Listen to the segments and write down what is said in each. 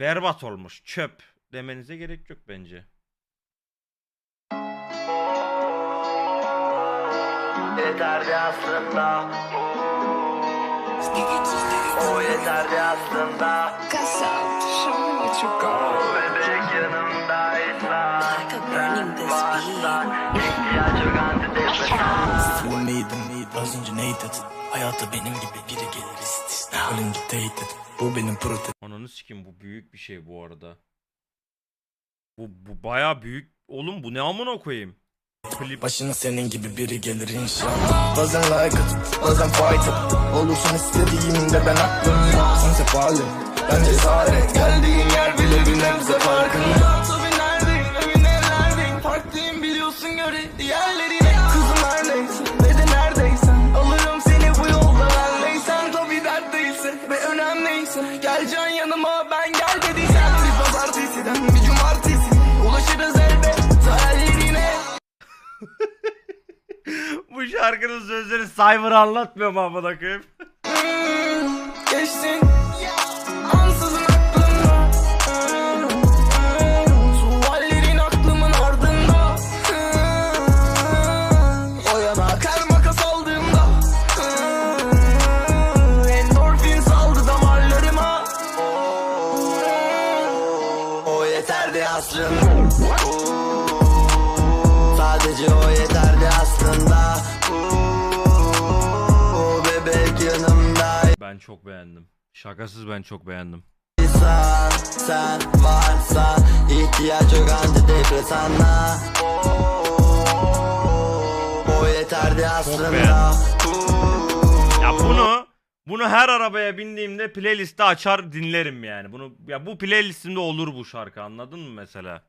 berbat olmuş, çöp demenize gerek yok bence. Yeterdi aslında. O yeterdi aslında. What you got. Bebek yanımdaysa Like a burning this Varsa ihtiyaç yok antidepresan Az önce ney dedin Hayata benim gibi biri gelir istisna. Ölünce teyit edin Bu benim protein Ananı sikim bu büyük bir şey bu arada. Bu, bu baya büyük. Oğlum bu ne amına koyayım? Klip. Başına senin gibi biri gelir inşallah. Bazen like it, bazen fight it Olursun istediğimde ben aklımda. Sense halim, ben cesaret. Geldiğin yer bile bir nebze farkında. Tabii neredeyim, emin ellerdeyim Farklıyım biliyorsun göre diğerlerine. Kızım her neyse önemliyse Geleceksin yanıma ben gel dediysen Bir pazartesiden bir cumartesi. Ulaşırız elbet hayallerine. Bu şarkının sözleri Cyber anlatmıyor mu amına koyayım? Aslında Sadece o yeterdi aslında. O bebek yanımdaysan Ben çok beğendim. Şakasız ben çok beğendim. Sen varsan ihtiyaç yok antidepresana O yeterdi aslında. Ya bunu bunu her arabaya bindiğimde playlistte açar dinlerim yani. Bunu ya bu playlistimde olur bu şarkı anladın mı mesela?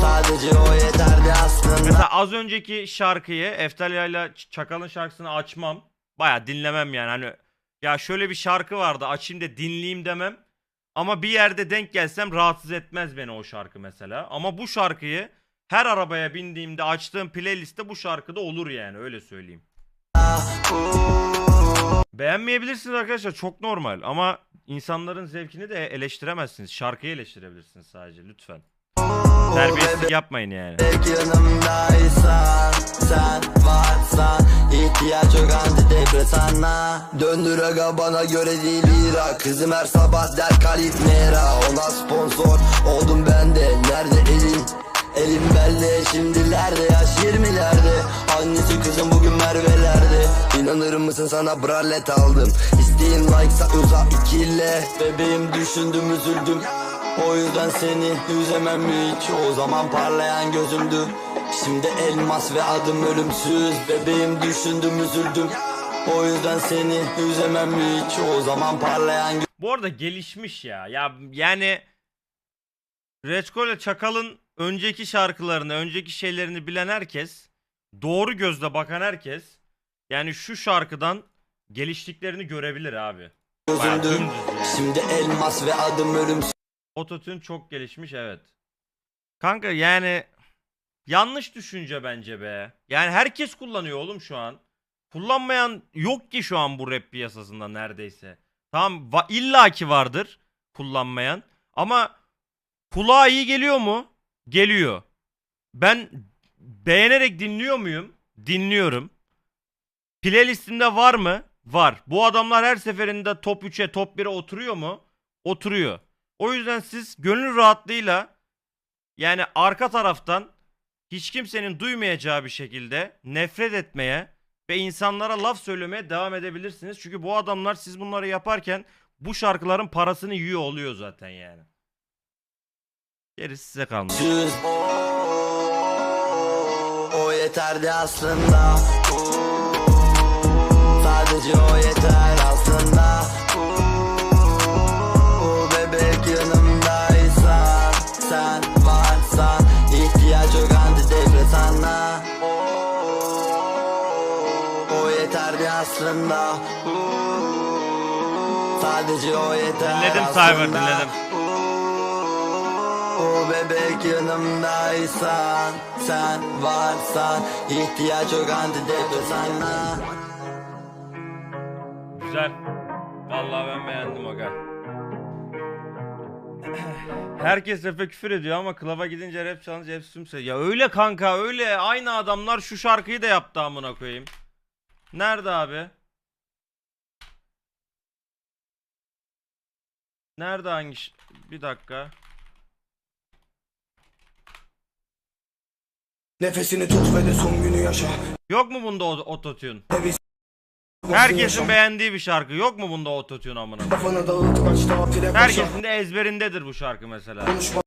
Sadece o yeterdi aslında Mesela az önceki şarkıyı Eftalya ile Çakal'ın şarkısını açmam. Baya dinlemem yani hani ya şöyle bir şarkı vardı açayım da dinleyeyim demem. Ama bir yerde denk gelsem rahatsız etmez beni o şarkı mesela. Ama bu şarkıyı her arabaya bindiğimde açtığım playlistte bu şarkıda olur yani öyle söyleyeyim. Beğenmeyebilirsiniz arkadaşlar çok normal ama insanların zevkini de eleştiremezsiniz. Şarkıyı eleştirebilirsiniz sadece lütfen. Terbiyesizlik yapmayın yani. Yanımdaysan yok antidepresana Döndür aga bana göre değil lira Kızım her sabah der kalif mera Ona sponsor oldum ben de Nerede elin? Elim belde şimdilerde yaş 20'lerde Annesi kızım bugün Merve'lerde İnanır mısın sana brallet aldım. İsteğin like'sa uza ikile. Bebeğim düşündüm üzüldüm. O yüzden seni üzemem hiç. O zaman parlayan gözümdü. Şimdi elmas ve adım ölümsüz. Bebeğim düşündüm üzüldüm. O yüzden seni üzemem hiç. O zaman parlayan Bu arada gelişmiş ya. Ya yani Reçko ile Çakal'ın önceki şarkılarını, önceki şeylerini bilen herkes, doğru gözle bakan herkes yani şu şarkıdan geliştiklerini görebilir abi. Bayağı gözümdü dümdüz yani. Şimdi elmas ve adım ölümsüz Ototune çok gelişmiş evet. Kanka yani yanlış düşünce bence be. Yani herkes kullanıyor oğlum şu an. Kullanmayan yok ki şu an bu rap piyasasında neredeyse. Tamam va- illaki vardır kullanmayan. Ama kulağa iyi geliyor mu? Geliyor. Ben beğenerek dinliyor muyum? Dinliyorum. Playlistimde var mı? Var. Bu adamlar her seferinde top 3'e top 1'e oturuyor mu? Oturuyor. O yüzden siz gönül rahatlığıyla yani arka taraftan hiç kimsenin duymayacağı bir şekilde nefret etmeye ve insanlara laf söylemeye devam edebilirsiniz. Çünkü bu adamlar siz bunları yaparken bu şarkıların parasını yiyor oluyor zaten yani. Gerisi size kalmış. O yeterdi aslında Sadece o yeter aslında O bebek yanımdaysan Sen varsan ihtiyaç yok antidepresana O yeterdi aslında Sadece o yeter Dinledim aslında. Cyber dinledim. O bebek yanımdaysan Sen varsan ihtiyaç yok antidepresana Güzel. Vallahi ben beğendim aga. Herkes rap'e küfür ediyor ama klaba gidince rap çalınca hepsi tümse. Ya öyle kanka öyle. Aynı adamlar şu şarkıyı da yaptı amına koyayım. Nerede abi? Nerede hangi Bir dakika. Nefesini tut ve de son günü yaşa Yok mu bunda o- ototune? Herkesin beğendiği bir şarkı. Yok mu bunda ototune amına koyayım? Kafanı dağıt kaç Herkesin de ezberindedir bu şarkı mesela. Konuşma